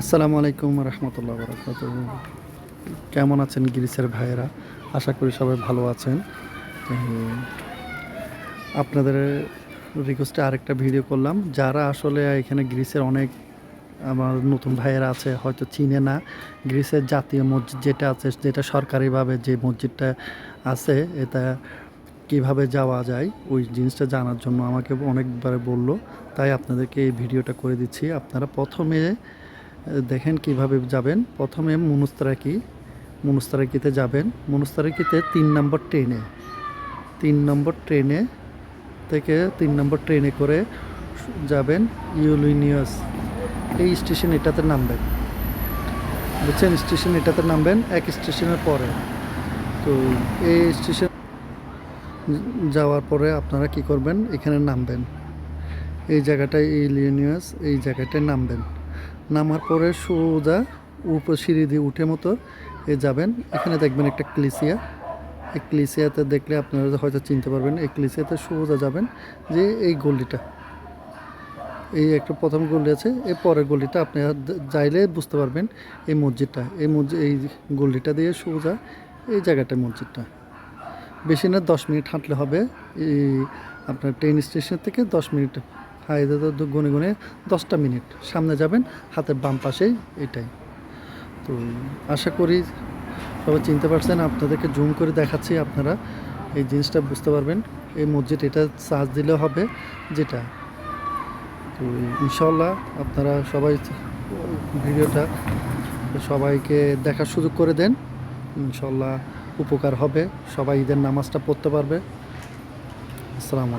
আসসালামু আলাইকুম রহমতুল্লাহ বরকাত কেমন আছেন গিরিসের ভাইয়েরা? আশা করি সবাই ভালো আছেন। আপনাদের রিকোয়েস্টে আরেকটা ভিডিও করলাম। যারা আসলে এখানে গ্রিসের অনেক আমার নতুন ভাইয়েরা আছে, হয়তো চিনে না। গ্রিসের জাতীয় মসজিদ যেটা আছে, যেটা সরকারিভাবে যে মসজিদটা আছে, এটা কীভাবে যাওয়া যায়, ওই জিনিসটা জানার জন্য আমাকে অনেকবার বলল। তাই আপনাদেরকে এই ভিডিওটা করে দিচ্ছি। আপনারা প্রথমে দেখেন কীভাবে যাবেন। প্রথমে মুনুস্তারাকি, মুনুস্তারাকিতে যাবেন। মুনুস্তারাকিতে তিন নম্বর ট্রেনে, তিন নম্বর ট্রেনে থেকে তিন নম্বর ট্রেনে করে যাবেন ইউলিনিয়াস। এই স্টেশন এটাতে নামবেন। বুঝছেন? স্টেশন এটাতে নামবেন, এক স্টেশনের পরে। তো এই স্টেশন যাওয়ার পরে আপনারা কি করবেন? এখানে নামবেন। এই জায়গাটায় ইলিনিয়াস এই জায়গাটায় নামবেন। নামার পরে সোজা উপর সিঁড়ি দিয়ে উঠে মতো এ যাবেন। এখানে দেখবেন একটা ক্লিসিয়া। এই ক্লিসিয়াতে দেখলে আপনারা হয়তো চিনতে পারবেন, এই ক্লিসিয়াতে সোজা যাবেন যে এই গলিটা। এই একটা প্রথম গলি আছে, এর পরের গলিটা আপনি যাইলে বুঝতে পারবেন এই মসজিদটা। এই মসজিদ এই গলিটা দিয়ে সোজা এই জায়গাটা মসজিদটা। বেশি না দশ মিনিট হাঁটলে হবে। এই আপনার ট্রেন স্টেশন থেকে দশ মিনিট হাইতে তো গুনে গুনে দশটা মিনিট। সামনে যাবেন, হাতের বাম পাশেই এটাই। তো আশা করি সবাই চিনতে পারছেন, আপনাদেরকে জুম করে দেখাচ্ছি আপনারা। এই জিনিসটা বুঝতে পারবেন। এই মসজিদ এটা চার্জ দিলেও হবে, যেটা। তো ইনশাল্লাহ আপনারা সবাই ভিডিওটা সবাইকে দেখার সুযোগ করে দেন। ইনশাল্লাহ উপকার হবে, সবাই ঈদের নামাজটা পড়তে পারবে। আসসালামু